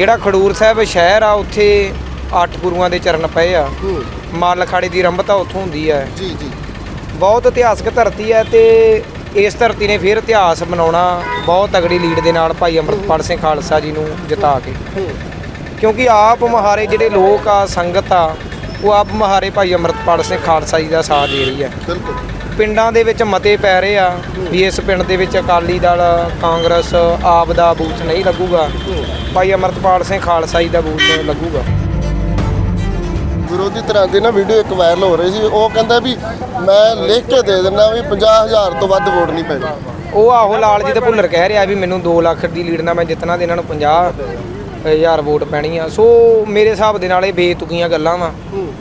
ਜਿਹੜਾ ਖਡੂਰ ਸਾਹਿਬ ਸ਼ਹਿਰ ਆ ਉੱਥੇ ਅੱਠ ਗੁਰੂਆਂ ਦੇ ਚਰਨ ਪਏ ਆ। ਮੱਲ ਅਖਾੜੇ ਦੀ ਰੰਭਤਾ ਉੱਥੋਂ ਹੁੰਦੀ ਹੈ ਜੀ ਜੀ। ਬਹੁਤ ਇਤਿਹਾਸਕ ਧਰਤੀ ਹੈ ਤੇ ਇਸ ਧਰਤੀ ਨੇ ਫਿਰ ਇਤਿਹਾਸ ਬਣਾਉਣਾ ਬਹੁਤ ਤਗੜੀ ਲੀਡ ਦੇ ਨਾਲ ਭਾਈ ਅੰਮ੍ਰਿਤਪਾਲ ਸਿੰਘ ਖਾਲਸਾ ਜੀ ਨੂੰ ਜਿਤਾ ਕੇ। ਕਿਉਂਕਿ ਆਪ ਮਹਾਰੇ ਜਿਹੜੇ ਲੋਕ ਆ ਸੰਗਤ ਆ ਉਹ ਆਪ ਮਹਾਰੇ ਭਾਈ ਅੰਮ੍ਰਿਤਪਾਲ ਸਿੰਘ ਖਾਲਸਾ ਜੀ ਦਾ ਸਾਥ ਦੇ ਰਹੀ ਹੈ ਬਿਲਕੁਲ। ਪਿੰਡਾਂ ਦੇ ਵਿੱਚ ਮਤੇ ਪੈ ਰਹੇ ਆ ਵੀ ਇਸ ਪਿੰਡ ਦੇ ਵਿੱਚ ਅਕਾਲੀ ਦਲ ਕਾਂਗਰਸ ਆਪ ਦਾ ਬੂਥ ਨਹੀਂ ਲੱਗੂਗਾ। ਭਾਈ ਅੰਮ੍ਰਿਤਪਾਲ ਸਿੰਘ ਖਾਲਸਾ ਜੀ ਦਾ ਬੂਥ ਲੱਗੂਗਾ। ਵਿਰੋਧੀ ਧਿਰਾਂ ਦੀ ਨਾ ਵੀਡੀਓ ਇੱਕ ਵਾਇਰਲ ਹੋ ਰਹੀ ਸੀ। ਉਹ ਕਹਿੰਦਾ ਵੀ ਮੈਂ ਲਿਖ ਕੇ ਦੇ ਦਿੰਦਾ ਵੀ 50000 ਤੋਂ ਵੱਧ ਵੋਟ ਨਹੀਂ ਪੈਣੀ। ਉਹ ਆਹੋ ਲਾਲ ਜੀ ਤੇ ਭੁੱਲਰ ਕਹਿ ਰਿਹਾ ਵੀ ਮੈਨੂੰ 2 ਲੱਖ ਦੀ ਲੀਡ ਨਾਲ ਮੈਂ ਜਿੱਤਣਾ ਤੇ ਇਹਨਾਂ ਨੂੰ 50 ਹਜ਼ਾਰ ਵੋਟ ਪੈਣੀ ਆ। ਸੋ ਮੇਰੇ ਹਿਸਾਬ ਦੇ ਨਾਲ ਇਹ ਬੇਤੁਕੀਆਂ ਗੱਲਾਂ ਵਾ।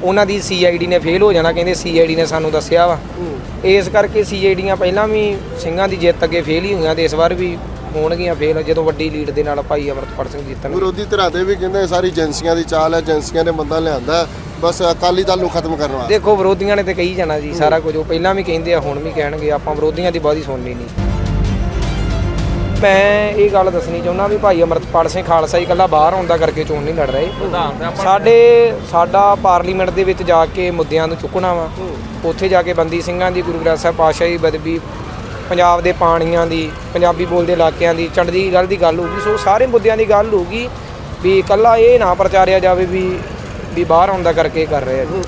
ਉਹਨਾਂ ਦੀ ਸੀਆਈਡੀ ਨੇ ਫੇਲ ਹੋ ਜਾਣਾ ਕਹਿੰਦੇ ਸੀਆਈਡੀ ਨੇ ਸਾਨੂੰ ਦੱਸਿਆ ਵਾ। ਇਸ ਕਰਕੇ ਸੀਆਈਡੀਆਂ ਪਹਿਲਾਂ ਵੀ ਸਿੰਘਾਂ ਦੀ ਜਿੱਤ ਅੱਗੇ ਫੇਲ ਹੀ ਹੋਈਆਂ ਤੇ ਇਸ ਵਾਰ ਵੀ ਹੋਣਗੀਆਂ ਫੇਲ ਜਦੋਂ ਵੱਡੀ ਲੀਡ ਦੇ ਨਾਲ ਭਾਈ ਅਮਰਤਪਾਲ ਸਿੰਘ ਜਿੱਤਣਗੇ। ਵਿਰੋਧੀ ਧਿਰਾਂ ਦੇ ਵੀ ਕਹਿੰਦੇ ਸਾਰੀ ਏਜੰਸੀਆਂ ਦੀ ਚਾਲ ਹੈ ਏਜੰਸੀਆਂ ਨੇ ਬੰਦਾ ਲਿਆਂਦਾ ਬਸ ਅਕਾਲੀ ਦਲ ਨੂੰ ਖਤਮ ਕਰਨ ਦੇਖੋ ਵਿਰੋਧੀਆਂ ਨੇ ਤੇ ਕਹੀ ਜਾਣਾ ਜੀ ਸਾਰਾ ਕੁਝ। ਉਹ ਪਹਿਲਾਂ ਵੀ ਕਹਿੰਦੇ ਆ ਹੁਣ ਵੀ ਕਹਿਣਗੇ ਆਪਾਂ ਵਿਰੋਧੀਆਂ ਦੀ ਬਾਦੀ ਸੁਣਨੀ ਨਹੀਂ। ਮੈਂ ਇਹ ਗੱਲ ਦੱਸਣੀ ਚਾਹੁੰਦਾ ਵੀ ਭਾਈ ਅਮਰਤਪਾਲ ਸਿੰਘ ਖਾਲਸਾ ਹੀ ਇਕੱਲਾ ਬਾਹਰ ਆਉਂਦਾ ਕਰਕੇ ਚੋਣ ਨਹੀਂ ਲੜ ਰਹੇ। ਸਾਡੇ ਸਾਡਾ ਪਾਰਲੀਮੈਂਟ ਦੇ ਵਿੱਚ ਜਾ ਕੇ ਮੁੱਦਿਆਂ ਨੂੰ ਚੁੱਕਣਾ ਵਾ। ਉੱਥੇ ਜਾ ਕੇ ਬੰਦੀ ਸਿੰਘਾਂ ਦੀ ਗੁਰੂ ਗ੍ਰੰਥ ਸਾਹਿਬ ਪਾਤਸ਼ਾਹੀ ਬਦਬੀ ਪੰਜਾਬ ਦੇ ਪਾਣੀਆਂ ਦੀ ਪੰਜਾਬੀ ਬੋਲਦੇ ਇਲਾਕਿਆਂ ਦੀ ਚੰਡੀ ਗੱਲ ਦੀ ਗੱਲ ਹੋਊਗੀ ਸੋ ਸਾਰੇ ਮੁੱਦਿਆਂ ਦੀ ਗੱਲ ਹੋਊਗੀ ਵੀ ਇਕੱਲਾ ਇਹ ਨਾ ਪ੍ਰਚਾਰਿਆ ਜਾਵੇ ਵੀ ਵੀ ਬਾਹਰ ਆਉਂਦਾ ਕਰਕੇ ਕਰ ਰਹੇ ਆ ਜੀ।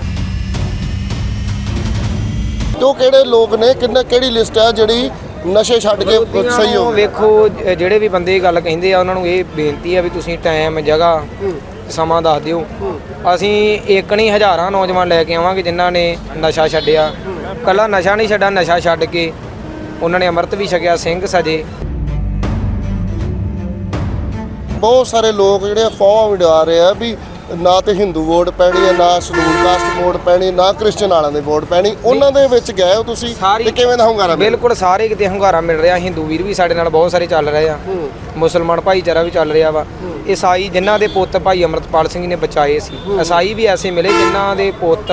ਤੇ ਉਹ ਕਿਹੜੇ ਲੋਕ ਨੇ ਕਿੰਨਾ ਕਿਹੜੀ ਲਿਸਟ ਹੈ ਜਿਹੜੀ ਨਸ਼ੇ ਛੱਡ ਕੇ ਸਹੀ ਹੋ ਵੇਖੋ ਜਿਹੜੇ ਵੀ ਬੰਦੇ ਇਹ ਗੱਲ ਕਹਿੰਦੇ ਆ ਉਹਨਾਂ ਨੂੰ ਇਹ ਬੇਨਤੀ ਆ ਵੀ ਤੁਸੀਂ ਟਾਈਮ ਜਗ੍ਹਾ ਸਮਾਂ ਦੱਸ ਦਿਓ। ਅਸੀਂ ਇੱਕ ਨਹੀਂ ਹਜ਼ਾਰਾਂ ਨੌਜਵਾਨ ਲੈ ਕੇ ਆਵਾਂਗੇ ਜਿਨ੍ਹਾਂ ਨੇ ਨਸ਼ਾ ਛੱਡਿਆ। ਕੱਲਾ ਨਸ਼ਾ ਨਹੀਂ ਛੱਡਾ ਨਸ਼ਾ ਛੱਡ ਕੇ ਉਹਨਾਂ ਨੇ ਅੰਮ੍ਰਿਤ ਵੀ ਛਕਿਆ ਸਿੰਘ ਸਜੇ। ਬਹੁਤ ਸਾਰੇ ਲੋਕ ਜਿਹੜੇ ਅਫਵਾਹਾਂ ਵਿੜਾ ਰਹੇ ਆ ਵੀ ਨਾ ਤੇ ਹਿੰਦੂ ਵੋਟ ਪੈਣੀ ਹੈ ਨਾ ਸ਼ਡਿਊਲ ਕਾਸਟ ਵੋਟ ਪੈਣੀ ਨਾ ਕ੍ਰਿਸਚਨ ਵਾਲਿਆਂ ਦੀ ਵੋਟ ਪੈਣੀ। ਉਹਨਾਂ ਦੇ ਵਿੱਚ ਗਏ ਹੋ ਤੁਸੀਂ ਸਾਰੀ- ਤੇ ਕਿਵੇਂ ਦਾ ਹੁੰਗਾਰਾ ਮਿਲਿਆ? ਬਿਲਕੁਲ ਸਾਰੇ ਕਿਤੇ ਹੰਗਾਰਾ ਮਿਲ ਰਿਹਾ। ਹਿੰਦੂ ਵੀਰ ਵੀ ਸਾਡੇ ਨਾਲ ਬਹੁਤ ਸਾਰੇ ਚੱਲ ਰਹੇ ਆ। ਮੁਸਲਮਾਨ ਭਾਈਚਾਰਾ ਵੀ ਚੱਲ ਰਿਹਾ ਵਾ। ਈਸਾਈ ਜਿਨ੍ਹਾਂ ਦੇ ਪੁੱਤ ਭਾਈ ਅਮਰਤਪਾਲ ਸਿੰਘ ਨੇ ਬਚਾਏ ਸੀ। ਈਸਾਈ ਵੀ ਐਸੇ ਮਿਲੇ ਜਿਨ੍ਹਾਂ ਦੇ ਪੁੱਤ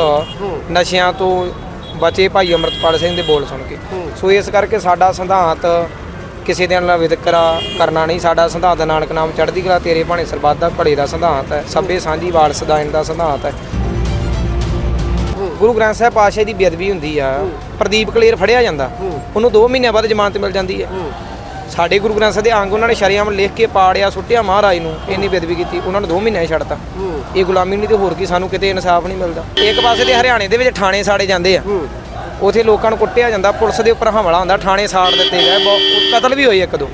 ਨਸ਼ਿਆਂ ਤੋਂ ਬਚੇ ਭਾਈ ਅਮਰਤਪਾਲ ਸਿੰਘ ਦੇ ਬੋਲ ਸੁਣ ਕੇ। ਸੋ ਇਸ ਕਰਕੇ ਸਾਡਾ ਸਿਧਾਂਤ ਕਿਸੇ ਦੇ ਨਾਲ ਵਿਤਕਰਾ ਕਰਨਾ ਨਹੀਂ ਸਾਡਾ ਸਿਧਾਂਤ ਨਾਨਕ ਨਾਮ ਚੜ੍ਹਦੀ ਕਲਾ ਤੇਰੇ ਭਾਣੇ ਸਰਬੱਤ ਦਾ ਭਲੇ ਦਾ ਸਿਧਾਂਤ ਹੈ ਸਭੇ ਸਾਂਝੀ ਵਾਰਸ ਦਾ ਦਾ ਸਿਧਾਂਤ ਹੈ। ਗੁਰੂ ਗ੍ਰੰਥ ਸਾਹਿਬ ਪਾਤਸ਼ਾਹ ਦੀ ਬੇਅਦਬੀ ਹੁੰਦੀ ਆ ਪ੍ਰਦੀਪ ਕਲੇਰ ਫੜਿਆ ਜਾਂਦਾ ਉਹਨੂੰ 2 ਮਹੀਨਿਆਂ ਬਾਅਦ ਜ਼ਮਾਨਤ ਮਿਲ ਜਾਂਦੀ ਹੈ। ਸਾਡੇ ਗੁਰੂ ਗ੍ਰੰਥ ਸਾਹਿਬ ਦੇ ਅੰਗ ਉਹਨਾਂ ਨੇ ਸ਼ਰੀਆਮ ਲਿਖ ਕੇ ਪਾੜਿਆ ਸੁੱਟਿਆ ਮਹਾਰਾਜ ਨੂੰ ਇੰਨੀ ਬੇਅਦਬੀ ਕੀਤੀ ਉਹਨਾਂ ਨੂੰ 2 ਮਹੀਨਿਆਂ 'ਚ ਛੱਡਤਾ। ਇਹ ਗੁਲਾਮੀ ਨਹੀਂ ਤੇ ਹੋਰ ਕੀ ਸਾਨੂੰ ਕਿਤੇ ਇਨਸਾਫ ਨਹੀਂ ਮਿਲਦਾ। ਇੱਕ ਪਾਸੇ ਤੇ ਹਰਿਆਣੇ ਦੇ ਵਿੱਚ ਥਾਣੇ ਸਾੜੇ ਜਾਂਦੇ ਆ। ਉਥੇ ਲੋਕਾਂ ਨੂੰ ਕੁੱਟਿਆ ਜਾਂਦਾ ਪੁਲਿਸ ਦੇ ਉੱਪਰ ਹਮਲਾ ਹੁੰਦਾ ਥਾਣੇ ਸਾੜ ਦਿੱਤੇ ਗਏ ਬਹੁਤ- ਕਤਲ ਵੀ ਹੋਏ ਇੱਕ ਦੋ।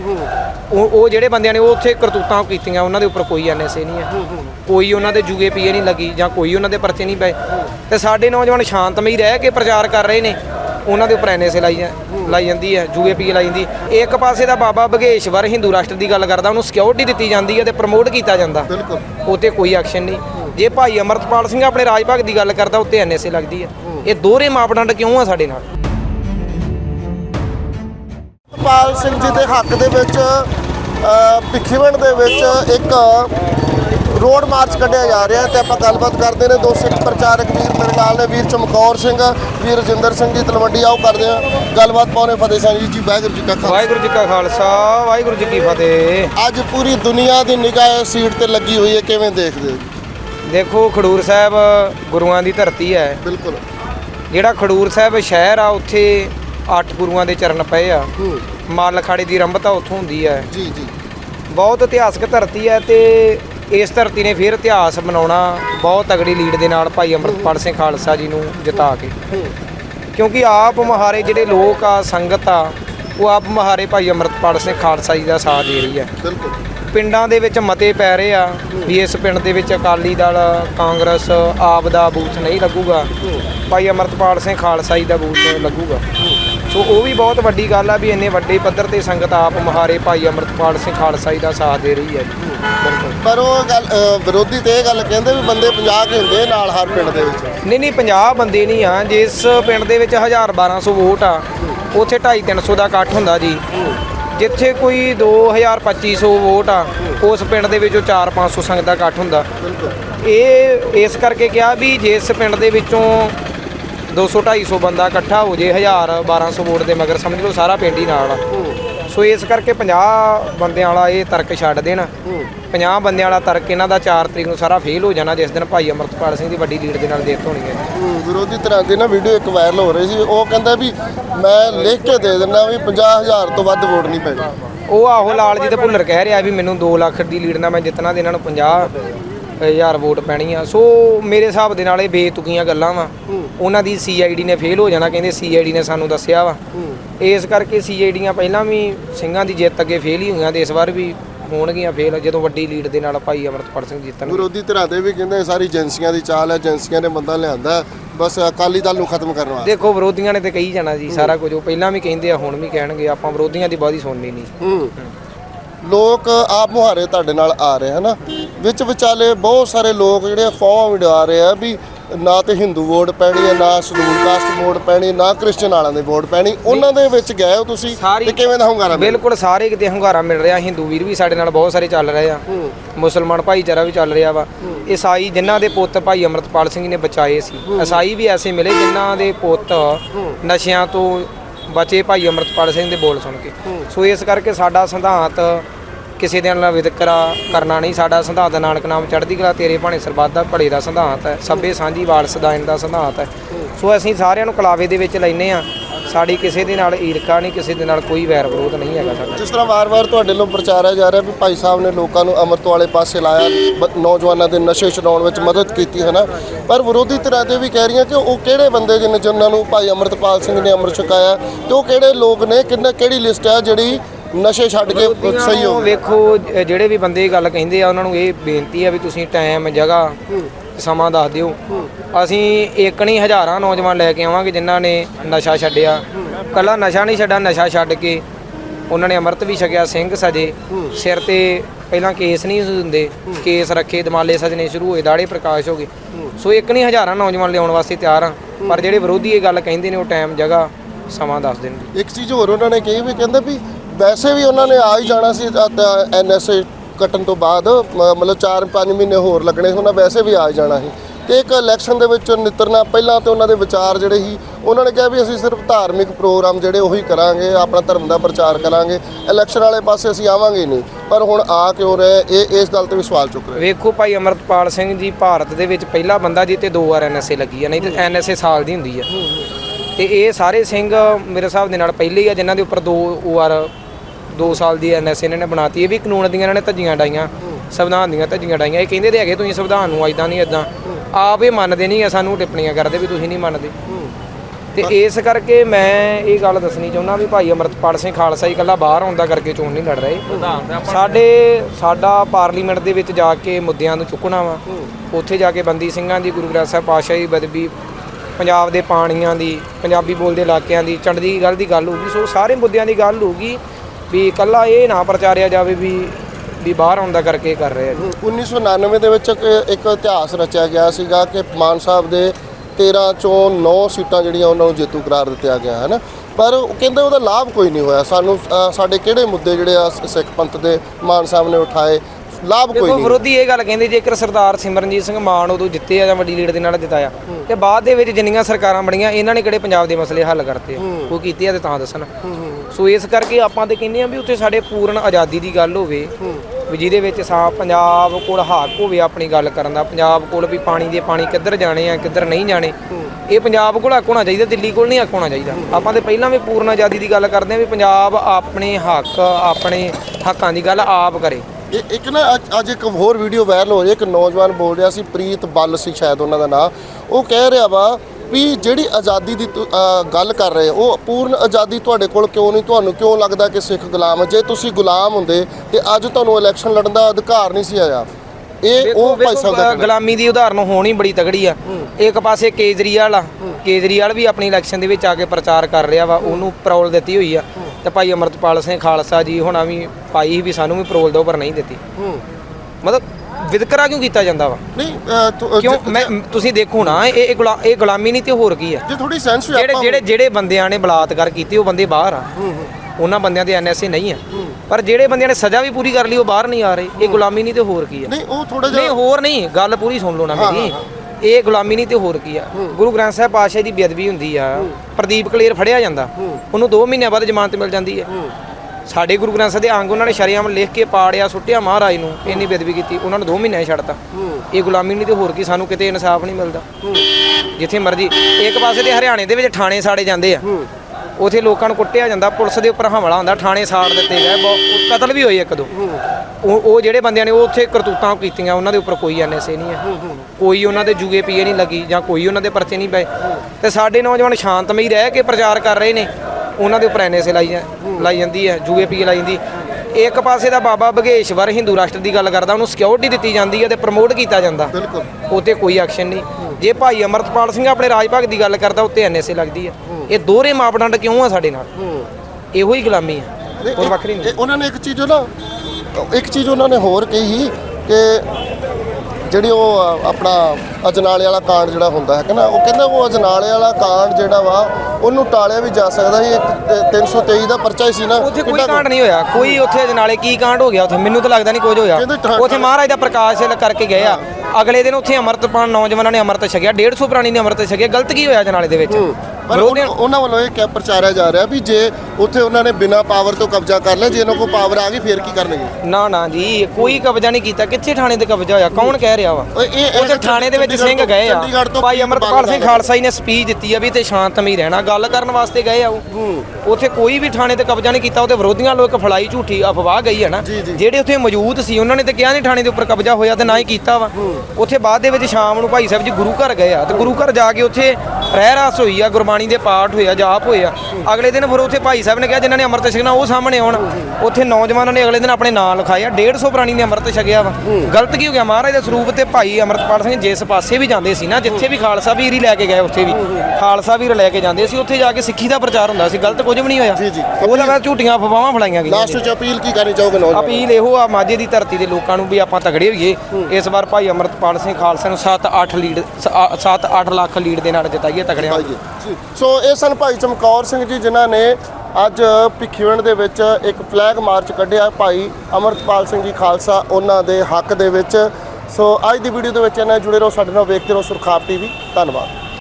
ਉਹ ਉਹ ਜਿਹੜੇ ਬੰਦਿਆਂ ਨੇ ਉਹ ਉੱਥੇ ਕਰਤੂਤਾਂ ਕੀਤੀਆਂ ਉਹਨਾਂ ਦੇ ਉੱਪਰ ਕੋਈ ਐਨਐਸਏ ਨਹੀਂ ਹੈ। ਕੋਈ ਉਹਨਾਂ ਦੇ ਜੂਏ ਪੀਏ ਨਹੀਂ ਲੱਗੀ ਜਾਂ ਕੋਈ ਉਹਨਾਂ ਦੇ ਪਰਚੇ ਨਹੀਂ ਪਏ। ਤੇ ਸਾਡੇ ਨੌਜਵਾਨ ਸ਼ਾਂਤਮਈ ਰਹਿ ਕੇ ਪ੍ਰਚਾਰ ਕਰ ਰਹੇ ਨੇ ਉਹਨਾਂ ਦੇ ਉੱਪਰ ਐਨਐਸਏ ਲਾਈ ਲਾਈ ਜਾਂਦੀ ਹੈ ਜੂਏ ਪੀਏ ਲਾਈ ਜਾਂਦੀ। ਇੱਕ ਪਾਸੇ ਦਾ ਬਾਬਾ ਬਗੇਸ਼ਵਰ ਹਿੰਦੂ ਰਾਸ਼ਟਰ ਦੀ ਗੱਲ ਕਰਦਾ ਉਹਨੂੰ ਸਿਕਿਉਰਿਟੀ ਦਿੱਤੀ ਜਾਂਦੀ ਹੈ ਤੇ ਪ੍ਰਮੋਟ ਕੀਤਾ ਜਾਂਦਾ। ਬਿਲਕੁਲ। ਉਤੇ ਕੋਈ ਐਕਸ਼ਨ ਨਹੀਂ। ਜੇ ਭਾਈ ਅਮਰਤਪਾਲ ਸਿੰਘ ਆਪਣੇ ਰਾਜ ਭਾਗ ਦੀ ਗੱਲ ਕਰਦਾ ਉੱਤੇ ਐਨਐਸਏ ਲੱਗਦੀ ਹੈ। ਇਹ ਦੋਹਰੇ ਮਾਪਦੰਡ ਕਿਉਂ ਆ ਸਾਡੇ ਨਾਲ? ਪਾਲ ਸਿੰਘ ਜੀ ਦੇ ਹੱਕ ਦੇ ਵਿੱਚ ਅ, ਭਿੱਖੀਵਿੰਡ ਦੇ ਵਿੱਚ ਇੱਕ ਰੋਡ ਮਾਰਚ ਕੱਢਿਆ ਜਾ ਰਿਹਾ ਤੇ ਆਪਾਂ ਗੱਲਬਾਤ ਕਰਦੇ ਨੇ। ਦੋ ਸਿੱਖ ਪ੍ਰਚਾਰਕ ਵੀਰ ਮੇਰੇ ਨਾਲ ਨੇ ਵੀਰ ਚਮਕੌਰ ਸਿੰਘ ਵੀਰ ਰਜਿੰਦਰ ਸਿੰਘ ਜੀ ਤਲਵੰਡੀ ਆਓ ਕਰਦੇ ਆ ਗੱਲਬਾਤ ਪਾਉਣੇ ਫਤਿਹ ਸਿੰਘ ਜੀ ਜੀ ਵਾਹਿਗੁਰੂ ਜੀ ਕਾ ਖਾਲਸਾ। ਵਾਹਿਗੁਰੂ ਜੀ ਕਾ ਖਾਲਸਾ ਵਾਹਿਗੁਰੂ ਜੀ ਕੀ ਫਤਿਹ। ਅੱਜ ਪੂਰੀ ਦੁਨੀਆ ਦੀ ਨਿਗਾਹ ਸੀਟ ਤੇ ਲੱਗੀ ਹੋਈ ਹੈ ਕਿਵੇਂ ਦੇਖਦੇ ਹੋ? ਦੇਖੋ ਖਡੂਰ ਸਾਹਿਬ ਗੁਰੂਆਂ ਦੀ ਧਰਤੀ ਹੈ। ਬਿਲਕੁਲ। ਜਿਹੜਾ ਖਡੂਰ ਸਾਹਿਬ ਸ਼ਹਿਰ ਆ ਉੱਥੇ ਅੱਠ ਗੁਰੂਆਂ ਦੇ ਚਰਨ ਪਏ ਆ। ਮੱਲ ਅਖਾੜੇ ਦੀ ਰੰਭਤਾ ਉੱਥੋਂ ਹੁੰਦੀ ਹੈ। ਜੀ ਜੀ। ਬਹੁਤ ਇਤਿਹਾਸਕ ਧਰਤੀ ਹੈ ਤੇ ਇਸ ਧਰਤੀ ਨੇ ਫਿਰ ਇਤਿਹਾਸ ਬਣਾਉਣਾ ਬਹੁਤ ਤਗੜੀ ਲੀਡ ਦੇ ਨਾਲ ਭਾਈ ਅੰਮ੍ਰਿਤਪਾਲ ਸਿੰਘ ਖਾਲਸਾ ਜੀ ਨੂੰ ਜਿਤਾ ਕੇ। ਕਿਉਂਕਿ ਆਪ ਮਹਾਰੇ ਜਿਹੜੇ ਲੋਕ ਆ ਸੰਗਤ ਆ ਉਹ ਆਪ ਮਹਾਰੇ ਭਾਈ ਅੰਮ੍ਰਿਤਪਾਲ ਸਿੰਘ ਖਾਲਸਾ ਜੀ ਦਾ ਸਾਥ ਦੇ ਰਹੀ ਹੈ। ਬਿਲਕੁਲ। ਪਿੰਡਾਂ ਦੇ ਵਿੱਚ ਮਤੇ ਪੈ ਰਹੇ ਆ ਵੀ ਇਸ ਪਿੰਡ ਦੇ ਵਿੱਚ ਅਕਾਲੀ ਦਲ ਕਾਂਗਰਸ ਆਪ ਦਾ ਬੂਥ ਨਹੀਂ ਲੱਗੂਗਾ। ਭਾਈ ਅਮਰਤਪਾਲ ਸਿੰਘ ਖਾਲਸਾ ਜੀ ਦਾ ਬੂਥ ਲੱਗੂਗਾ। ਸੋ ਉਹ ਵੀ ਬਹੁਤ ਵੱਡੀ ਗੱਲ ਆ ਵੀ ਇੰਨੇ ਵੱਡੇ ਪੱਧਰ ਤੇ ਸੰਗਤ ਆਪ ਮਹਾਰੇ ਭਾਈ ਅਮਰਤਪਾਲ ਸਿੰਘ ਖਾਲਸਾ ਜੀ ਦਾ ਸਾਥ ਦੇ ਰਹੀ ਹੈ ਪਰ ਉਹ ਗੱਲ ਵਿਰੋਧੀ ਤੇ ਇਹ ਗੱਲ ਕਹਿੰਦੇ ਵੀ ਬੰਦੇ 50 ਕੇ ਹੁੰਦੇ ਨਾਲ ਹਰ ਪਿੰਡ ਦੇ ਵਿੱਚ। ਨਹੀਂ ਨਹੀਂ 50 ਬੰਦੇ ਨਹੀਂ ਆ। ਜਿਸ ਪਿੰਡ ਦੇ ਵਿੱਚ 1000 1200 ਵੋਟ ਆ ਉੱਥੇ 2.5 300 ਦਾ ਇਕੱਠ ਹੁੰਦਾ ਜੀ। ਜਿੱਥੇ ਕੋਈ 2000 2500 ਵੋਟ ਆ, ਉਸ ਪਿੰਡ ਦੇ ਵਿੱਚੋਂ 4 500 ਸੰਗਤ ਦਾ ਇਕੱਠ ਹੁੰਦਾ। ਇਹ ਇਸ ਕਰਕੇ ਕਿਹਾ ਵੀ ਜਿਸ ਪਿੰਡ ਦੇ ਵਿੱਚੋਂ 200 250 ਬੰਦਾ ਇਕੱਠਾ ਹੋ ਜੇ 1000 1200 ਵੋਟ ਦੇ, ਮਗਰ ਸਮਝ ਲਓ ਸਾਰਾ ਪਿੰਡ ਹੀ ਨਾਲ ਆ। ਸੋ ਇਸ ਕਰਕੇ 50 ਬੰਦਿਆਂ ਵਾਲਾ ਇਹ ਤਰਕ ਛੱਡ ਦੇਣ। 50 ਬੰਦਿਆਂ ਵਾਲਾ ਤਰਕ ਇਹਨਾਂ ਦਾ 4 ਤਰੀਕ ਨੂੰ ਸਾਰਾ ਫੇਲ ਹੋ ਜਾਣਾ ਜਿਸ ਦਿਨ ਭਾਈ ਅਮਰਤਪਾਲ ਸਿੰਘ ਦੀ ਵੱਡੀ ਲੀਡ ਦੇ ਨਾਲ ਜਿੱਤ ਹੋਣੀ ਹੈ। ਵਿਰੋਧੀ ਧਿਰਾਂ ਦੀ ਨਾ ਵੀਡੀਓ ਇੱਕ ਵਾਇਰਲ ਹੋ ਰਹੀ ਸੀ। ਉਹ ਕਹਿੰਦਾ ਵੀ ਮੈਂ ਲਿਖ ਕੇ ਦੇ ਦਿੰਦਾ ਵੀ 50000 ਤੋਂ ਵੱਧ ਵੋਟ ਨਹੀਂ ਪੈਣੀ। ਉਹ ਆਹੋ ਲਾਲ ਜੀ ਤੇ ਭੁੱਲਰ ਕਹਿ ਰਿਹਾ ਵੀ ਮੈਨੂੰ 2 ਲੱਖ ਦੀ ਲੀਡ ਨਾਲ ਮੈਂ ਜਿੱਤਣਾ ਤੇ ਇਹਨਾਂ ਨੂੰ 50 ਹਜ਼ਾਰ ਵੋਟ ਪੈਣੀ ਆ ਸੋ ਮੇਰੇ ਹਿਸਾਬ ਦੇ ਨਾਲ ਇਹ ਬੇਤੁਕੀਆਂ ਗੱਲਾਂ ਵਾ। ਉਹਨਾਂ ਦੀ ਸੀਆਈਡੀ ਨੇ ਫੇਲ ਹੋ ਜਾਣਾ ਕਹਿੰਦੇ ਸੀਆਈਡੀ ਨੇ ਸਾਨੂੰ ਦੱਸਿਆ ਵਾ। ਇਸ ਕਰਕੇ ਸੀਆਈਡੀਆਂ ਪਹਿਲਾਂ ਵੀ ਸਿੰਘਾਂ ਦੀ ਜਿੱਤ ਅੱਗੇ ਫੇਲ ਹੀ ਹੋਈਆਂ ਤੇ ਇਸ ਵਾਰ ਵੀ ਹੋਣਗੀਆਂ ਫੇਲ ਜਦੋਂ ਵੱਡੀ ਲੀਡ ਦੇ ਨਾਲ ਭਾਈ ਅਮਰਤਪਾਲ ਸਿੰਘ ਜਿੱਤਣਗੇ। ਵਿਰੋਧੀ ਧਿਰਾਂ ਦੇ ਵੀ ਕਹਿੰਦੇ ਸਾਰੀ ਏਜੰਸੀਆਂ ਦੀ ਚਾਲ ਹੈ ਏਜੰਸੀਆਂ ਨੇ ਬੰਦਾ ਲਿਆਂਦਾ ਬਸ ਅਕਾਲੀ ਦਲ ਨੂੰ ਖਤਮ ਕਰਨ ਵਾਸਤੇ। ਦੇਖੋ ਵਿਰੋਧੀਆਂ ਨੇ ਤੇ ਕਹੀ ਜਾਣਾ ਜੀ ਸਾਰਾ ਕੁਝ। ਉਹ ਪਹਿਲਾਂ ਵੀ ਕਹਿੰਦੇ ਆ ਹੁਣ ਵੀ ਕਹਿਣਗੇ ਆਪਾਂ ਵਿਰੋਧੀਆਂ ਦੀ ਬਾਦੀ ਸੁਣਨੀ ਨਹੀਂ। ਹੂੰ। ਲੋਕ ਆਪ ਮੁਹਾਰੇ ਤੁਹਾਡੇ ਨਾਲ ਆ ਰਹੇ ਹਨਾ ਵਿੱਚ ਵਿਚਾਲੇ ਬਹੁਤ ਸਾਰੇ ਲੋਕ ਜਿਹੜੇ ਅਫਵਾਹਾਂ ਵਿੜਾ ਰਹੇ ਆ ਵੀ ਨਾ ਤੇ ਹਿੰਦੂ ਵੋਟ ਪੈਣੀ ਹੈ ਨਾ ਸ਼ਡਿਊਲ ਕਾਸਟ ਵੋਟ ਪੈਣੀ ਨਾ ਕ੍ਰਿਸਚਨ ਵਾਲਿਆਂ ਦੀ ਵੋਟ ਪੈਣੀ। ਉਹਨਾਂ ਦੇ ਵਿੱਚ ਗਏ ਹੋ ਤੁਸੀਂ ਤੇ ਕਿਵੇਂ ਦਾ ਹੁੰਗਾਰਾ? ਬਿਲਕੁਲ ਸਾਰੇ ਕਿਤੇ ਹੰਗਾਰਾ ਮਿਲ ਰਿਹਾ। ਹਿੰਦੂ ਵੀਰ ਵੀ ਸਾਡੇ ਨਾਲ ਬਹੁਤ ਸਾਰੇ ਚੱਲ ਰਹੇ ਆ। ਮੁਸਲਮਾਨ ਭਾਈਚਾਰਾ ਵੀ ਚੱਲ ਰਿਹਾ ਵਾ। ਈਸਾਈ ਜਿਨ੍ਹਾਂ ਦੇ ਪੁੱਤ ਭਾਈ ਅਮਰਤਪਾਲ ਸਿੰਘ ਨੇ ਬਚਾਏ ਸੀ। ਈਸਾਈ ਵੀ ਐਸੇ ਮਿਲੇ ਜਿਨ੍ਹਾਂ ਦੇ ਪੁੱਤ ਨਸ਼ਿਆਂ ਤੋਂ ਬਚੇ ਭਾਈ ਅਮਰਤਪਾਲ ਸਿੰਘ ਦੇ ਬੋਲ ਸੁਣ ਕੇ। ਸੋ ਇਸ ਕਰਕੇ ਸਾਡਾ ਸਿਧਾਂਤ ਕਿਸੇ ਦੇ ਨਾਲ ਵਿਤਕਰਾ ਕਰਨਾ ਨਹੀਂ। ਸਾਡਾ ਸਿਧਾਂਤ ਨਾਨਕ ਨਾਮ ਚੜ੍ਹਦੀ ਕਲਾ ਤੇਰੇ ਭਾਣੇ ਸਰਬੱਤ ਦਾ ਭਲੇ ਦਾ ਸਿਧਾਂਤ ਹੈ। ਸਭੇ ਸਾਂਝੀ ਵਾਰਸ ਦਾ ਸਿਧਾਂਤ ਹੈ। ਸੋ ਅਸੀਂ ਸਾਰਿਆਂ ਨੂੰ ਕਲਾਵੇ ਦੇ ਵਿੱਚ ਲੈਨੇ ਆ ਸਾਡੀ ਕਿਸੇ ਦੇ ਨਾਲ ਈਰਖਾ ਨਹੀਂ ਕਿਸੇ ਦੇ ਨਾਲ ਕੋਈ ਵੈਰ ਵਿਰੋਧ ਨਹੀਂ ਹੈਗਾ ਸਾਡਾ। ਜਿਸ ਤਰ੍ਹਾਂ ਵਾਰ-ਵਾਰ ਤੁਹਾਡੇ ਵੱਲੋਂ ਪ੍ਰਚਾਰਿਆ ਜਾ ਰਿਹਾ ਵੀ ਭਾਈ ਸਾਹਿਬ ਨੇ ਲੋਕਾਂ ਨੂੰ ਅੰਮ੍ਰਿਤ ਵਾਲੇ ਪਾਸੇ ਲਾਇਆ ਬ- ਨੌਜਵਾਨਾਂ ਦੇ ਨਸ਼ੇ ਛਡਾਉਣ ਵਿੱਚ ਮਦਦ ਕੀਤੀ ਹੈ ਨਾ ਪਰ ਵਿਰੋਧੀ ਧਿਰਾਂ ਦੇ ਵੀ ਕਹਿ ਰਹੀਆਂ ਕਿ ਉਹ ਕਿਹੜੇ ਬੰਦੇ ਜਿਨ ਜਿਨ੍ਹਾਂ ਨੂੰ ਭਾਈ ਅੰਮ੍ਰਿਤਪਾਲ ਸਿੰਘ ਨੇ ਅੰਮ੍ਰਿਤ ਛਕਾਇਆ ਤੇ ਉਹ ਕਿਹੜੇ ਲੋਕ ਨੇ ਕਿੰਨਾ ਕਿਹੜੀ ਲਿਸਟ ਹੈ ਜਿਹੜੀ ਨਸ਼ੇ ਛੱਡ ਕੇ ਸਹੀ ਹੋ ਗਏ ਵੇਖੋ ਜ- ਜਿਹੜੇ ਵੀ ਬੰਦੇ ਇਹ ਗੱਲ ਕਹਿੰਦੇ ਆ ਉਹਨਾਂ ਨੂੰ ਇਹ ਬੇਨਤੀ ਆ ਵੀ ਤੁਸੀਂ ਟਾਈਮ ਜਗ੍ਹਾ ਸਮਾਂ ਦੱਸ ਦਿਓ। ਅਸੀਂ ਇੱਕ ਨਹੀਂ ਹਜ਼ਾਰਾਂ ਨੌਜਵਾਨ ਲੈ ਕੇ ਆਵਾਂਗੇ ਜਿਨ੍ਹਾਂ ਨੇ ਨਸ਼ਾ ਛੱਡਿਆ। ਕੱਲਾ ਨਸ਼ਾ ਨਹੀਂ ਛੱਡਾ ਨਸ਼ਾ ਛੱਡ ਕੇ ਉਹਨਾਂ ਨੇ ਅੰਮ੍ਰਿਤ ਵੀ ਛਕਿਆ, ਸਿੰਘ ਸਜੇ। ਸਿਰ ਤੇ ਪਹਿਲਾਂ ਕੇਸ ਨਹੀਂ ਹੁੰਦੇ। ਕੇਸ ਰੱਖੇ, ਦਮਾਲੇ ਸਜਣੇ ਸ਼ੁਰੂ ਹੋਏ ਦਾੜੇ ਪ੍ਰਕਾਸ਼ ਹੋ ਗਏ। ਸੋ ਇੱਕ ਨਹੀਂ ਹਜ਼ਾਰਾਂ ਨੌਜਵਾਨ ਲਿਆਉਣ ਵਾਸਤੇ ਤਿਆਰ ਆ ਪਰ ਜਿਹੜੇ ਵਿਰੋਧੀ ਇਹ ਗੱਲ ਕਹਿੰਦੇ ਨੇ ਉਹ ਟਾਈਮ, ਜਗ੍ਹਾ, ਸਮਾਂ ਦੱਸ ਦੇਣਗੇ। ਇੱਕ ਚੀਜ਼ ਹੋਰ ਉਹਨਾਂ ਨੇ ਕਹੀ ਵੀ ਕਹਿੰਦੇ ਵੀ ਵੈਸੇ ਵੀ ਉਹਨਾਂ ਨੇ ਆ ਹੀ ਜਾਣਾ ਸੀ ਐਨਐਸਏ ਕੱਟਣ ਤੋਂ ਬਾਅਦ ਮਤਲਬ 4-5 ਮਹੀਨੇ ਹੋਰ ਲੱਗਣੇ ਸੀ, ਉਹਨਾਂ ਵੈਸੇ ਵੀ ਆ ਜਾਣਾ ਸੀ। ਤੇ ਇੱਕ ਇਲੈਕਸ਼ਨ ਦੇ ਵਿੱਚ ਨਿਤਰਨਾ, ਪਹਿਲਾਂ ਤੇ ਉਹਨਾਂ ਦੇ ਵਿਚਾਰ ਜਿਹੜੇ ਸੀ, ਉਹਨਾਂ ਨੇ ਕਿਹਾ ਵੀ ਅਸੀਂ ਸਿਰਫ ਧਾਰਮਿਕ ਪ੍ਰੋਗਰਾਮ ਜਿਹੜੇ ਉਹੀ ਕਰਾਂਗੇ, ਆਪਣਾ ਧਰਮ ਦਾ ਪ੍ਰਚਾਰ ਕਰਾਂਗੇ ਇਲੈਕਸ਼ਨ ਵਾਲੇ ਪਾਸੇ ਅਸੀਂ ਆਵਾਂਗੇ ਨਹੀਂ। ਪਰ ਹੁਣ ਆ ਕਿਉਂ ਰਹੇ, ਇਹ, ਇਸ ਗੱਲ ਤੇ ਵੀ ਸਵਾਲ ਚੁੱਕ ਰਹੇ। ਵੇਖੋ ਭਾਈ ਅਮਰਤਪਾਲ ਸਿੰਘ ਜੀ ਭਾਰਤ ਦੇ ਵਿੱਚ ਪਹਿਲਾ ਬੰਦਾ ਜੀ ਜਿੱਤੇ ਦੋ ਵਾਰ ਐਨਐਸਏ ਲੱਗੀ ਆ, ਨਹੀਂ ਤੇ ਐਨਐਸਏ ਸਾਲ ਦੀ ਹੁੰਦੀ ਆ। ਤੇ ਇਹ ਸਾਰੇ ਸਿੰਘ ਮੇਰੇ ਹਿਸਾਬ ਦੇ ਨਾਲ ਪਹਿਲੇ ਹੀ ਆ, ਜਿਨ੍ਹਾਂ ਦੇ ਉੱਪਰ ਦੋ ਵਾਰ 2 ਸਾਲ ਦੀ ਐਨਐਸਏ ਇਹਨਾਂ ਨੇ ਬਣਾਤੀ ਇਹ ਵੀ ਕਾਨੂੰਨ ਦੀਆਂ ਇਹਨਾਂ ਨੇ ਧੱਜੀਆਂ ਡਾਈਆਂ ਸੰਵਿਧਾਨ ਦੀਆਂ ਧੱਜੀਆਂ ਡਾਈਆਂ। ਇਹ ਕਹਿੰਦੇ ਤੇ ਹੈਗੇ ਤੁਸੀਂ ਸੰਵਿਧਾਨ ਨੂੰ ਐਦਾਂ ਨਹੀਂ ਐਦਾਂ ਆਪ ਇਹ ਮੰਨਦੇ ਨਹੀਂ ਆ ਸਾਨੂੰ ਟਿੱਪਣੀਆਂ ਕਰਦੇ ਵੀ ਤੁਸੀਂ ਨਹੀਂ ਮੰਨਦੇ। ਤੇ ਇਸ ਕਰਕੇ ਮੈਂ ਇਹ ਗੱਲ ਦੱਸਣੀ ਚਾਹੁੰਦਾ ਵੀ ਭਾਈ ਅਮਰਤਪਾਲ ਸਿੰਘ ਖਾਲਸਾ ਜੀ ਇਕੱਲਾ ਬਾਹਰ ਆਉਂਦਾ ਕਰਕੇ ਚੋਣ ਨਹੀਂ ਲੜ ਰਹੇ। ਸਾਡੇ ਸਾਡਾ ਪਾਰਲੀਮੈਂਟ ਦੇ ਵਿੱਚ ਜਾ ਕੇ ਮੁੱਦਿਆਂ ਨੂੰ ਚੁੱਕਣਾ ਵਾ। ਉੱਥੇ ਜਾ ਕੇ ਬੰਦੀ ਸਿੰਘਾਂ ਦੀ ਗੁਰੂ ਗ੍ਰੰਥ ਸਾਹਿਬ ਪਾਤਸ਼ਾਹ ਦੀ ਬਦਬੀ ਪੰਜਾਬ ਦੇ ਪਾਣੀਆਂ ਦੀ ਪੰਜਾਬੀ ਬੋਲਦੇ ਇਲਾਕਿਆਂ ਦੀ ਚੰਡੀਗੜ੍ਹ ਦੀ ਗੱਲ ਹੋਊਗੀ ਸੋ ਸਾਰੇ ਮੁੱਦਿਆਂ ਦੀ ਗੱਲ ਹੋਊਗੀ। ਵੀ ਇਕੱਲਾ ਇਹ ਨਾ ਪ੍ਰਚਾਰਿਆ ਜਾਵੇ ਵੀ ਵੀ ਬਾਹਰ ਆਉਂਦਾ ਕਰਕੇ ਕਰ ਰਹੇ ਆ ਜੀ। 1999 ਦੇ ਵਿੱਚ ਇੱਕ- ਇੱਕ ਇਤਿਹਾਸ ਰਚਿਆ ਗਿਆ ਸੀਗਾ ਕਿ ਮਾਨ ਸਾਹਿਬ ਦੇ 13 ਚੋਂ 9 ਸੀਟਾਂ ਜਿਹੜੀਆਂ ਉਹਨਾਂ ਨੂੰ ਜੇਤੂ ਕਰਾਰ ਦਿੱਤਾ ਗਿਆ ਹੈ ਨਾ ਪਰ ਉਹ ਕਹਿੰਦੇ ਉਹਦਾ ਲਾਭ ਕੋਈ ਨਹੀਂ ਹੋਇਆ। ਸਾਨੂੰ ਸਾਡੇ ਕਿਹੜੇ ਮੁੱਦੇ ਜਿਹੜੇ ਆ ਸਿੱਖ ਪੰਥ ਦੇ ਮਾਨ ਸਾਹਿਬ ਨੇ ਉਠਾਏ? ਲਾਭ ਕੋਈ ਦੇਖੋ ਨਹੀਂ। ਵਿਰੋਧੀ ਇਹ ਗੱਲ ਕਹਿੰਦੇ ਜੇਕਰ ਸਰਦਾਰ ਸਿਮਰਨਜੀਤ ਸਿੰਘ ਮਾਨ ਉਦੋਂ ਜਿੱਤੇ ਆ ਜਾਂ ਵੱਡੀ ਲੀਡ ਦੇ ਨਾਲ ਜਿਤਾਇਆ ਤੇ ਬਾਅਦ ਦੇ ਵਿੱਚ ਜਿੰਨੀਆਂ ਸਰਕਾਰਾਂ ਬਣੀਆਂ ਇਹਨਾਂ ਨੇ ਕਿਹੜੇ ਪੰਜਾਬ ਦੇ ਮਸਲੇ ਹੱਲ ਕਰਤੇ ਆ? ਕੋਈ ਕੀਤੇ ਆ ਤੇ ਤਾਂ ਦੱਸਣ। ਸੋ ਇਸ ਕਰਕੇ ਆਪਾਂ ਤੇ ਕਹਿੰਦੇ ਆ ਵੀ ਉੱਥੇ ਸਾਡੇ ਪੂਰਨ ਆਜ਼ਾਦੀ ਦੀ ਗੱਲ ਹੋਵੇ ਵੀ ਜਿਹਦੇ ਵਿੱਚ ਸਾ ਪੰਜਾਬ ਕੋਲ ਹੱਕ ਹੋਵੇ ਆਪਣੀ ਗੱਲ ਕਰਨ ਦਾ ਪੰਜਾਬ ਕੋਲ ਵੀ ਪਾਣੀ ਦੇ ਪਾਣੀ ਕਿੱਧਰ ਜਾਣੇ ਆ ਕਿੱਧਰ ਨਹੀਂ ਜਾਣੇ ਇਹ ਪੰਜਾਬ ਕੋਲ ਹੱਕ ਹੋਣਾ ਚਾਹੀਦਾ ਦਿੱਲੀ ਕੋਲ ਨਹੀਂ ਹੱਕ ਹੋਣਾ ਚਾਹੀਦਾ। ਆਪਾਂ ਤੇ ਪਹਿਲਾਂ ਵੀ ਪੂਰਨ ਆਜ਼ਾਦੀ ਦੀ ਗੱਲ ਕਰਦੇ ਆ ਵੀ ਪੰਜਾਬ ਆਪਣੇ ਹੱਕ ਆਪਣੇ ਹੱਕਾਂ ਦੀ ਗੱਲ ਆਪ ਕਰੇ। ਇਹ ਇੱਕ ਨਾ ਅੱਜ- ਅੱਜ ਇੱਕ ਹੋਰ ਵੀਡੀਓ ਵਾਇਰਲ ਹੋ ਰਹੀ ਹੈ। ਇੱਕ ਨੌਜਵਾਨ ਬੋਲ ਰਿਹਾ ਸੀ ਪ੍ਰੀਤ ਬੱਲ ਸੀ ਸ਼ਾਇਦ ਉਹਨਾਂ ਦਾ ਨਾਂ। ਉਹ ਕਹਿ ਰਿਹਾ ਵਾ ਵੀ ਜਿਹੜੀ ਆਜ਼ਾਦੀ ਦੀ ਤੁ- ਅ, ਗੱਲ ਕਰ ਰਹੇ ਹੋ, ਉਹ ਪੂਰਨ ਆਜ਼ਾਦੀ ਤੁਹਾਡੇ ਕੋਲ ਕਿਉਂ ਨਹੀਂ? ਤੁਹਾਨੂੰ ਕਿਉਂ ਲੱਗਦਾ ਕਿ ਸਿੱਖ ਗੁਲਾਮ ਹੈ ਜੇ ਤੁਸੀਂ ਗੁਲਾਮ ਹੁੰਦੇ ਤੇ ਅੱਜ ਤੁਹਾਨੂੰ ਇਲੈਕਸ਼ਨ ਲੜਨ ਦਾ ਅਧਿਕਾਰ ਨਹੀਂ ਸੀ ਆਇਆ। ਇਹ ਉਹ ਭਾਈ ਸਾਹਿਬ ਦਾ ਕਹਿਣਾ। ਗੁਲਾਮੀ ਦੀ ਉਦਾਹਰਨ ਹੋਣੀ ਬੜੀ ਤਗੜੀ ਆ। ਇੱਕ ਪਾਸੇ ਕੇਜਰੀਵਾਲ ਆ। ਕੇਜਰੀਵਾਲ ਵੀ ਆਪਣੀ ਇਲੈਕਸ਼ਨ ਦੇ ਵਿੱਚ ਆ ਕੇ ਪ੍ਰਚਾਰ ਕਰ ਰਿਹਾ ਵਾ। ਉਹਨੂੰ ਪਰੋਲ ਦਿੱਤੀ ਹੋਈ ਆ। ਤੇ ਭਾਈ ਅਮਰਤਪਾਲ ਸਿੰਘ ਖਾਲਸਾ ਜੀ ਹੁਣਾਂ ਵੀ ਪਾਈ ਵੀ ਸਾਨੂੰ ਵੀ ਪਰੋਲ ਦਿਓ ਪਰ ਨਹੀਂ ਦਿੱਤੀ। ਹੂੰ। ਮਤਲਬ ਵਿਤਕਰਾ ਕਿਉਂ ਕੀਤਾ ਜਾਂਦਾ ਵਾ? ਨਹੀਂ ਅ, ਤੁ- ਕਿਉਂ? ਜੇ- ਮੈਂ ਤੁਸੀਂ ਦੇਖੋ ਨਾ ਇਹ ਇਹ ਗੁਲਾ- ਇਹ ਗੁਲਾਮੀ ਨਹੀਂ ਤੇ ਹੋਰ ਕੀ ਆ? ਜੇ ਥੋੜੀ ਸੈਂਸ ਵੀ ਜਿਹੜੇ ਆਪਾਂ ਜਿਹੜੇ ਜਿਹੜੇ ਬੰਦਿਆਂ ਨੇ ਬਲਾਤਕਾਰ ਕੀਤੇ ਉਹ ਬੰਦੇ ਬਾਹਰ ਆ। ਉਹਨਾਂ ਬੰਦਿਆਂ ਦੇ ਐਨਐਸਏ ਨਹੀਂ ਆ। ਪਰ ਜਿਹੜੇ ਬੰਦਿਆਂ ਨੇ ਸਜ਼ਾ ਵੀ ਪੂਰੀ ਕਰ ਲਈ ਉਹ ਬਾਹਰ ਨਹੀਂ ਆ ਰਹੇ। ਇਹ ਗੁਲਾਮੀ ਨਹੀਂ ਤੇ ਹੋਰ ਕੀ ਆ? ਨਹੀਂ ਉਹ ਥੋੜਾ ਨਹੀਂ ਜਿਹਾ ਹੋਰ ਨਹੀਂ। ਗੱਲ ਪੂਰੀ ਸੁਣ ਲਓ ਨਾ ਮੇਰੀ। ਇਹ ਗੁਲਾਮੀ ਨਹੀਂ ਤੇ ਹੋਰ ਕੀ ਆ। ਗੁਰੂ ਗ੍ਰੰਥ ਸਾਹਿਬ ਪਾਤਸ਼ਾਹ ਦੀ ਬੇਅਦਬੀ ਹੁੰਦੀ ਆ। ਪ੍ਰਦੀਪ ਕਲੇਰ ਫੜਿਆ ਜਾਂਦਾ। ਉਹਨੂੰ 2 ਮਹੀਨਿਆਂ ਬਾਅਦ ਜ਼ਮਾਨਤ ਮਿਲ ਜਾਂਦੀ ਆ। ਸਾਡੇ ਗੁਰੂ ਗ੍ਰੰਥ ਸਾਹਿਬ ਦੇ ਅੰਗ ਉਹਨਾਂ ਨੇ ਸ਼ਰੀਆਮ ਲਿਖ ਕੇ ਪਾੜਿਆ ਸੁੱਟਿਆ ਮਹਾਰਾਜ ਨੂੰ ਇੰਨੀ ਬੇਦਬੀ ਕੀਤੀ। ਉਹਨਾਂ ਨੂੰ 2 ਮਹੀਨੇ ਛੱਡਤਾ। ਇਹ ਗੁਲਾਮੀ ਨਹੀਂ ਤੇ ਹੋਰ ਕੀ ਸਾਨੂੰ ਕਿਤੇ ਇਨਸਾਫ ਨਹੀਂ ਮਿਲਦਾ। ਜਿੱਥੇ ਮਰਜ਼ੀ ਇੱਕ ਪਾਸੇ ਤੇ ਹਰਿਆਣੇ ਦੇ ਵਿੱਚ ਥਾਣੇ ਸਾੜੇ ਜਾਂਦੇ ਆ। ਉਥੇ ਲੋਕਾਂ ਨੂੰ ਕੁੱਟਿਆ ਜਾਂਦਾ ਪੁਲਿਸ ਦੇ ਉੱਪਰ ਹਮਲਾ ਹੁੰਦਾ ਥਾਣੇ ਸਾੜ ਦਿੱਤੇ ਗਏ ਬਹੁਤ- ਉਹ ਕਤਲ ਵੀ ਹੋਏ ਇੱਕ ਦੋ। ਉਹ ਉਹ ਜਿਹੜੇ ਬੰਦਿਆਂ ਨੇ ਉਹ ਉੱਥੇ ਕਰਤੂਤਾਂ ਕੀਤੀਆਂ ਉਹਨਾਂ ਦੇ ਉੱਪਰ ਕੋਈ ਐਨਐਸਏ ਨਹੀਂ ਹੈ। ਕੋਈ ਉਹਨਾਂ ਦੇ ਜੂਏ ਪੀਏ ਨਹੀਂ ਲੱਗੀ ਜਾਂ ਕੋਈ ਉਹਨਾਂ ਦੇ ਪਰਚੇ ਨਹੀਂ ਪਏ। ਤੇ ਸਾਡੇ ਨੌਜਵਾਨ ਸ਼ਾਂਤਮਈ ਰਹਿ ਕੇ ਪ੍ਰਚਾਰ ਕਰ ਰਹੇ ਨੇ ਉਹਨਾਂ ਦੇ ਉੱਪਰ ਐਨਐਸਏ ਲਾਈ ਜਾਂ- ਲਾਈ ਜਾਂਦੀ ਹੈ ਜੂਏ ਪੀਏ ਲਾਈ ਜਾਂਦੀ। ਇੱਕ ਪਾਸੇ ਦਾ ਬਾਬਾ ਬਗੇਸ਼ਵਰ ਹਿੰਦੂ ਰਾਸ਼ਟਰ ਦੀ ਗੱਲ ਕਰਦਾ ਉਹਨੂੰ ਸਿਕਿਉਰਿਟੀ ਦਿੱਤੀ ਜਾਂਦੀ ਹੈ ਤੇ ਪ੍ਰਮੋਟ ਕੀਤਾ ਜਾਂਦਾ। ਬਿਲਕੁਲ। ਉਤੇ ਕੋਈ ਐਕਸ਼ਨ ਨਹੀਂ। ਜੇ ਭਾਈ ਅਮਰਤਪਾਲ ਸਿੰਘ ਆਪਣੇ ਰਾਜ ਭਾਗ ਦੀ ਗੱਲ ਕਰਦਾ ਉੱਤੇ ਐਨਐਸਏ ਲੱਗਦੀ ਹੈ। ਇਹ ਦੋਹਰੇ ਮਾਪਦੰਡ ਕਿਉਂ ਆ ਸਾਡੇ ਨਾਲ? ਇਹੋ ਹੀ ਗੁਲਾਮੀ ਹੈ ਹੋਰ ਵੱਖਰੀ ਨਹੀਂ। ਉਹਨਾਂ ਨੇ ਇੱਕ ਚੀਜ਼ ਨਾ ਇੱਕ ਚੀਜ਼ ਉਹਨਾਂ ਨੇ ਹੋਰ ਕਹੀ ਕਿ ਜਿਹੜੀ ਉਹ ਆਪਣਾ ਅਜਨਾਲੇ ਵਾਲਾ ਕਾਂਡ ਜਿਹੜਾ ਹੁੰਦਾ ਹੈ ਕਿ ਨਾ ਉਹ ਕਹਿੰਦਾ ਉਹ ਅਜਨਾਲੇ ਵਾਲਾ ਕਾਂਡ ਜਿਹੜਾ ਵਾ ਉਹਨੂੰ ਟਾਲਿਆ ਵੀ ਜਾ ਸਕਦਾ ਸੀ। ਇੱਕ ਤੇ- 323 ਦਾ ਪਰਚਾ ਹੀ ਸੀ ਨਾ ਉੱਥੇ ਕੋਈ ਕਿੱਡਾ ਨਹੀਂ ਹੋਇਆ। ਕੋਈ ਉੱਥੇ ਨਾਲੇ ਕੀ ਕਾਂਡ ਹੋ ਗਿਆ ਉੱਥੇ? ਮੈਨੂੰ ਤਾਂ ਲੱਗਦਾ ਨਹੀਂ ਕੁਝ ਹੋਇਆ। ਕਹਿੰਦੇ ਉੱਥੇ ਮਹਾਰਾਜ ਦਾ ਪ੍ਰਕਾਸ਼ ਕਰਕੇ ਗਏ ਆ। ਅਗਲੇ ਦਿਨ ਉੱਥੇ ਅੰਮ੍ਰਿਤਪਾਨ ਨੌਜਵਾਨਾਂ ਨੇ ਅੰਮ੍ਰਿਤ ਛਕਿਆ। 150 ਪ੍ਰਾਣੀ ਨੇ ਅੰਮ੍ਰਿਤ ਛਕਿਆ। ਗਲਤ ਕੀ ਹੋਇਆ ਜਨਾਲੇ ਦੇ ਵਿੱਚ? ਪਰ ਵਿਰੋਧੀਆਂ ਉਹਨਾਂ ਵੱਲੋਂ ਇਹ ਕਿਆ ਪ੍ਰਚਾਰਿਆ ਜਾ ਰਿਹਾ ਵੀ ਜੇ ਉੱਥੇ ਉਹਨਾਂ ਨੇ ਬਿਨਾਂ ਪਾਵਰ ਤੋਂ ਕਬਜ਼ਾ ਕਰ ਲਿਆ ਜੇ ਇਹਨਾਂ ਕੋਲ ਪਾਵਰ ਆ ਗਈ ਫੇਰ ਕੀ ਕਰਨਗੇ? ਨਾ ਨਾ ਜੀ ਕੋਈ ਕਬਜ਼ਾ ਨਹੀਂ ਕੀਤਾ। ਕਿੱਥੇ ਥਾਣੇ ਤੇ ਕਬਜ਼ਾ ਹੋਇਆ? ਕੌਣ ਕਹਿ ਰਿਹਾ ਵਾ? ਓਏ ਇਹ ਉੱਥੇ ਥਾਣੇ ਦੇ ਵਿੱਚ ਸਿੰਘ ਗਏ ਆ। ਚੰਡੀਗੜ੍ਹ ਤੋਂ ਭਾਈ ਕੀ ਅਮਰਤਪਾਲ ਸਿੰਘ ਖਾਲਸਾ ਜੀ ਨੇ ਸਪੀਚ ਦਿੱਤੀ ਆ ਵੀ ਤੇ ਸ਼ਾਂਤਮਈ ਰਹਿਣਾ। ਗੱਲ ਕਰਨ ਵਾਸਤੇ ਗਏ ਆ ਉਹ। ਉੱਥੇ ਕੋਈ ਵੀ ਥਾਣੇ ਤੇ ਕਬਜ਼ਾ ਨਹੀਂ ਕੀਤਾ। ਉਹਦੇ ਵਿਰੋਧੀਆਂ ਲੋਕ ਫਲਾਈ ਝੂਠੀ ਅਫਵਾਹ ਗਈ ਹੈ ਨਾ। ਜੀ, ਜੀ। ਜਿਹੜੇ ਉੱਥੇ ਮੌਜੂਦ ਸੀ ਉਹਨਾਂ ਨੇ ਤੇ ਕਿਹਾ ਨਹੀਂ ਥਾਣੇ ਦੇ ਉੱਪਰ ਕਬਜ਼ਾ ਹੋਇਆ ਤੇ ਨਾ ਹੀ ਕੀਤਾ ਵਾ। ਉੱਥੇ ਬਾਅਦ ਦੇ ਵਿੱਚ ਸ਼ਾਮ ਨੂੰ ਭਾਈ ਸਾਹਿਬ ਜੀ ਗੁਰੂ ਘਰ ਗਏ ਆ। ਤੇ ਗੁਰੂ ਘਰ ਜਾ ਕੇ ਉੱਥੇ ਰਹਿ ਰਾਸ ਹੋਈ ਆ ਗੁਰਬਾਣੀ ਦੇ ਪਾਠ ਹੋਇਆ ਜਾਪ ਹੋਇਆ ਅਗਲੇ ਦਿਨ ਫਿਰ ਉੱਥੇ ਭਾਈ ਸਾਹਿਬ ਨੇ ਕਿਹਾ ਜਿਨ੍ਹਾਂ ਨੇ ਅੰਮ੍ਰਿਤ ਛਕਣਾ ਉਹ ਸਾਹਮਣੇ ਆਉਣ। ਉੱਥੇ ਨੌਜਵਾਨਾਂ ਨੇ ਅਗਲੇ ਦਿਨ ਆਪਣੇ ਨਾਂ ਲਿਖਾਏ ਆ 150 ਪ੍ਰਾਣੀ ਨੇ ਅੰਮ੍ਰਿਤ ਛਕਿਆ ਵਾ। ਗਲਤ ਕੀ ਹੋ ਗਿਆ? ਮਹਾਰਾਜ ਦੇ ਸਰੂਪ ਤੇ ਭਾਈ ਅਮਰਤਪਾਲ ਸਿੰਘ ਜਿਸ ਪਾਸੇ ਵੀ ਜਾਂਦੇ ਸੀ ਨਾ ਜਿੱਥੇ ਵੀ ਖਾਲਸਾ ਵੀਰ ਹੀ ਲੈ ਕੇ ਗਏ ਉੱਥੇ ਵੀ। ਖਾਲਸਾ ਵੀਰ ਲੈ ਕੇ ਜਾਂਦੇ ਸੀ ਉੱਥੇ ਜਾ ਕੇ ਸਿੱਖੀ ਦਾ ਪ੍ਰਚਾਰ ਹੁੰਦਾ ਸੀ ਗਲਤ ਕੁਝ ਵੀ ਨਹੀਂ ਹੋਇਆ। ਜੀ, ਜੀ। ਉਹਦਾ ਮੈਂ ਝੂਠੀਆਂ ਅਫਵਾਹਾਂ ਫਲਾਈਆਂ ਗਈਆਂ ਲਾਸਟ ਵਿੱਚ ਅਪੀਲ ਕੀ ਕਰਨੀ ਚਾਹੋਗੇ ਨੌਜਵਾਨ? ਅਪੀਲ ਇਹੋ ਆ ਮਾਝੇ ਦੀ ਧਰਤੀ ਦੇ ਲੋਕਾਂ ਨੂੰ ਵੀ ਆਪਾਂ ਤਗੜੇ ਹੋਈਏ। ਇਸ ਵਾਰ ਭਾਈ ਅਮਰਤਪਾਲ ਸਿੰਘ ਖਾਲਸਾ ਨੂੰ 7-8 ਲੀਡ 7-8 ਲੱਖ ਲੀਡ ਦੇ ਨਾਲ ਜਿਤਾਈਏ। ਤਗੜਿਆਂ ਭਾਈਏ ਜੀ। ਸੋ ਇਹ ਸਨ ਭਾਈ ਚਮਕੌਰ ਸਿੰਘ ਜੀ, ਜਿਨ੍ਹਾਂ ਨੇ ਅੱਜ ਭਿੱਖੀਵਿੰਡ ਦੇ ਵਿੱਚ ਇੱਕ ਫਲੈਗ ਮਾਰਚ ਕੱਢਿਆ ਭਾਈ ਅਮਰਤਪਾਲ ਸਿੰਘ ਜੀ ਖਾਲਸਾ, ਉਹਨਾਂ ਦੇ ਹੱਕ ਦੇ ਵਿੱਚ। ਸੋ ਅੱਜ ਦੀ ਵੀਡੀਓ ਦੇ ਵਿੱਚ ਇਹਨਾਂ ਜੁੜੇ ਰਹੋ ਸਾਡੇ ਨਾਲ, ਵੇਖਦੇ ਰਹੋ ਸੁਰਖਾਪ ਟੀਵੀ। ਧੰਨਵਾਦ।